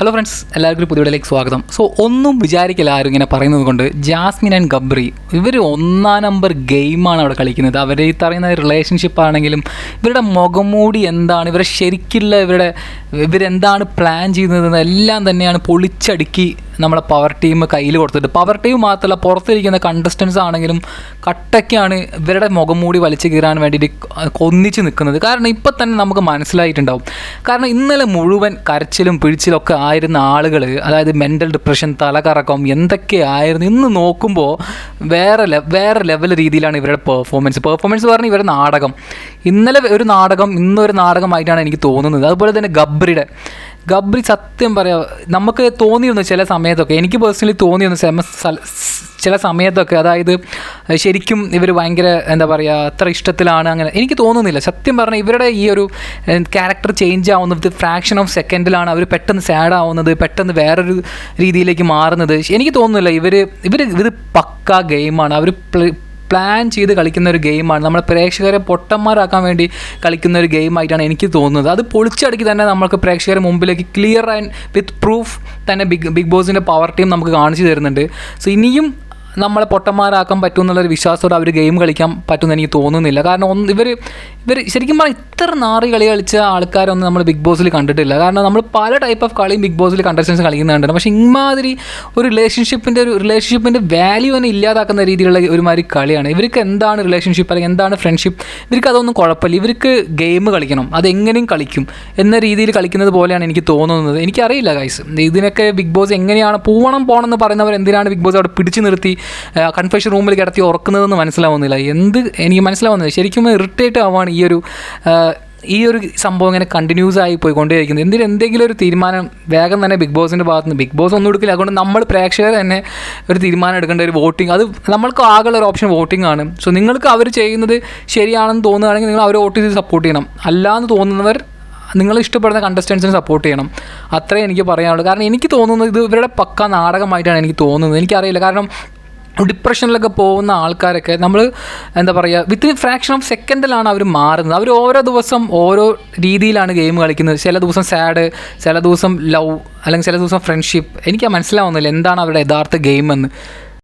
Hello friends എല്ലാവർക്കും ഒരു പുതിയ വീഡിയോയിലേക്ക് സ്വാഗതം. സോ ഒന്നും വിചാരിക്കില്ല ആരും ഇങ്ങനെ പറയുന്നത് കൊണ്ട് ജാസ്മിൻ ആൻഡ് ഗബ്രി ഇവർ ഒന്നാം നമ്പർ ഗെയിമാണ് അവിടെ കളിക്കുന്നത്. അവരെ ഈ പറയുന്ന റിലേഷൻഷിപ്പ് ആണെങ്കിലും ഇവരുടെ മുഖംമൂടി എന്താണ് ഇവരെ ശരിക്കുള്ള ഇവരുടെ ഇവരെന്താണ് പ്ലാൻ ചെയ്യുന്നത് എല്ലാം തന്നെയാണ് പൊളിച്ചടുക്കി നമ്മളെ പവർ ടീം കയ്യിൽ കൊടുത്തിട്ട്. പവർ ടീം മാത്രമല്ല പുറത്തിരിക്കുന്ന കണ്ടസ്റ്റൻസ് ആണെങ്കിലും കട്ടയ്ക്കാണ് ഇവരുടെ മുഖം മൂടി വലിച്ചു കീറാൻ വേണ്ടിയിട്ട് കൊന്നിച്ച് നിൽക്കുന്നത്. കാരണം ഇപ്പം തന്നെ നമുക്ക് മനസ്സിലായിട്ടുണ്ടാവും. കാരണം ഇന്നലെ മുഴുവൻ കരച്ചിലും പിഴിച്ചിലും ഒക്കെ ആയിരുന്ന ആളുകൾ അതായത് മെന്റൽ ഡിപ്രഷൻ തലകറക്കം എന്തൊക്കെ ആയിരുന്നു ഇന്ന് നോക്കുമ്പോൾ വേറെ വേറെ ലെവൽ രീതിയിലാണ് ഇവരുടെ പെർഫോമൻസ് പെർഫോമൻസ് പറഞ്ഞാൽ ഇവരുടെ നാടകം. ഇന്നലെ ഒരു നാടകം ഇന്നൊരു നാടകമായിട്ടാണ് എനിക്ക് തോന്നുന്നത്. അതുപോലെ തന്നെ ഗബ്രിയുടെ. ഗബ്രി സത്യം പറയാം നമുക്ക് തോന്നിയിരുന്നു ചില സമയത്തൊക്കെ എനിക്ക് പേഴ്സണലി തോന്നിയിരുന്നു സെമ ചില സമയത്തൊക്കെ അതായത് ശരിക്കും ഇവർ ഭയങ്കര എന്താ പറയുക അത്ര ഇഷ്ടത്തിലാണ് അങ്ങനെ എനിക്ക് തോന്നുന്നില്ല. സത്യം പറഞ്ഞാൽ ഇവരുടെ ഈ ഒരു ക്യാരക്ടർ ചേഞ്ച് ആവുന്നത് ഫ്രാക്ഷൻ ഓഫ് സെക്കൻഡിലാണ് അവർ പെട്ടെന്ന് സാഡ് ആവുന്നത് പെട്ടെന്ന് വേറൊരു രീതിയിലേക്ക് മാറുന്നത്. എനിക്ക് തോന്നുന്നില്ല ഇവർ ഇവർ ഇത് പക്ക ഗെയിമാണ് അവർ പ്ലാൻ ചെയ്ത് കളിക്കുന്ന ഒരു ഗെയിമാണ് നമ്മളെ പ്രേക്ഷകരെ പൊട്ടന്മാരാക്കാൻ വേണ്ടി കളിക്കുന്ന ഒരു ഗെയിമായിട്ടാണ് എനിക്ക് തോന്നുന്നത്. അത് പൊളിച്ചടുക്കി തന്നെ നമുക്ക് പ്രേക്ഷകരെ മുമ്പിലേക്ക് ക്ലിയർ ആൻഡ് വിത്ത് പ്രൂഫ് തന്നെ ബിഗ് ബിഗ് ബോസിന്റെ പവർ ടീം നമുക്ക് കാണിച്ചു തരുന്നുണ്ട്. സോ ഇനിയും നമ്മളെ പൊട്ടന്മാരാക്കാൻ പറ്റും എന്നുള്ളൊരു വിശ്വാസത്തോടെ അവർ ഗെയിം കളിക്കാൻ പറ്റുമെന്ന് എനിക്ക് തോന്നുന്നില്ല. കാരണം ഒന്ന് ഇവർ ഇവർ ശരിക്കും പറഞ്ഞാൽ ഇത്ര നാറി കളി കളിച്ച ആൾക്കാരൊന്നും നമ്മൾ ബിഗ് ബോസിൽ കണ്ടിട്ടില്ല. കാരണം നമ്മൾ പല ടൈപ്പ് ഓഫ് കളിയും ബിഗ് ബോസിൽ കണ്ടസ്റ്റൻസ് കളിക്കുന്നുണ്ട് പക്ഷേ ഇമാതിരി ഒരു റിലേഷൻഷിപ്പിന്റെ ഒരു റിലേഷൻഷിപ്പിന്റെ വാല്യൂ തന്നെ ഇല്ലാതാക്കുന്ന രീതിയിലുള്ള ഒരുമാതിരി കളിയാണ്. ഇവർക്ക് എന്താണ് റിലേഷൻഷിപ്പ് അല്ലെങ്കിൽ എന്താണ് ഫ്രണ്ട്ഷിപ്പ് ഇവർക്ക് അതൊന്നും കുഴപ്പമില്ല. ഇവർക്ക് ഗെയിം കളിക്കണം. അതെങ്ങനെയും കളിക്കും എന്ന രീതിയിൽ കളിക്കുന്നത് പോലെയാണ് എനിക്ക് തോന്നുന്നത്. എനിക്കറിയില്ല ഗൈസ് ഇതിനൊക്കെ ബിഗ് ബോസ് എങ്ങനെയാണ് പോകണം പോകണം എന്ന് പറയുന്നവർ എന്തിനാണ് ബിഗ് ബോസ് അവിടെ പിടിച്ചു നിർത്തി കൺഫെഷൻ റൂമിൽ കിടത്തി ഉറക്കുന്നതെന്ന് മനസ്സിലാവുന്നില്ല. എന്ത് എനിക്ക് മനസ്സിലാവുന്നില്ല. ശരിക്കും ഇറിറ്റേറ്റ് ആവാണ് ഈ ഒരു ഈ ഒരു സംഭവം ഇങ്ങനെ കണ്ടിന്യൂസ് ആയി പോയിക്കൊണ്ടേയിരിക്കുന്നത് എന്തിന് എന്തെങ്കിലും ഒരു തീരുമാനം വേഗം തന്നെ ബിഗ് ബോസിന്റെ ഭാഗത്ത് നിന്ന് ബിഗ് ബോസ് ഒന്നും എടുക്കില്ല. അതുകൊണ്ട് നമ്മൾ പ്രേക്ഷകർ തന്നെ ഒരു തീരുമാനം എടുക്കേണ്ട ഒരു വോട്ടിംഗ് അത് നമ്മൾക്ക് ആകെയുള്ള ഒരു ഓപ്ഷൻ വോട്ടിംഗ് ആണ്. സോ നിങ്ങൾക്ക് അവർ ചെയ്യുന്നത് ശരിയാണെന്ന് തോന്നുകയാണെങ്കിൽ നിങ്ങൾ അവരെ വോട്ട് ചെയ്ത് സപ്പോർട്ട് ചെയ്യണം. അല്ലാന്ന് തോന്നുന്നവർ നിങ്ങൾ ഇഷ്ടപ്പെടുന്ന കണ്ടസ്റ്റൻസിനെ സപ്പോർട്ട് ചെയ്യണം. അത്രേ എനിക്ക് പറയാനുള്ളൂ. കാരണം എനിക്ക് തോന്നുന്നത് ഇത് ഇവരുടെ പക്ക നാടകമായിട്ടാണ് എനിക്ക് തോന്നുന്നത്. എനിക്കറിയില്ല. കാരണം ഡിപ്രഷനിലൊക്കെ പോകുന്ന ആൾക്കാരൊക്കെ നമ്മൾ എന്താ പറയുക വിത്തിൻ ഫ്രാക്ഷൻ ഓഫ് സെക്കൻഡിലാണ് അവർ മാറുന്നത്. അവർ ഓരോ ദിവസം ഓരോ രീതിയിലാണ് ഗെയിം കളിക്കുന്നത്. ചില ദിവസം സാഡ് ചില ദിവസം ലവ് അല്ലെങ്കിൽ ചില ദിവസം ഫ്രണ്ട്ഷിപ്പ് എനിക്ക് മനസ്സിലാവുന്നില്ല എന്താണ് അവരുടെ യഥാർത്ഥ ഗെയിം എന്ന്.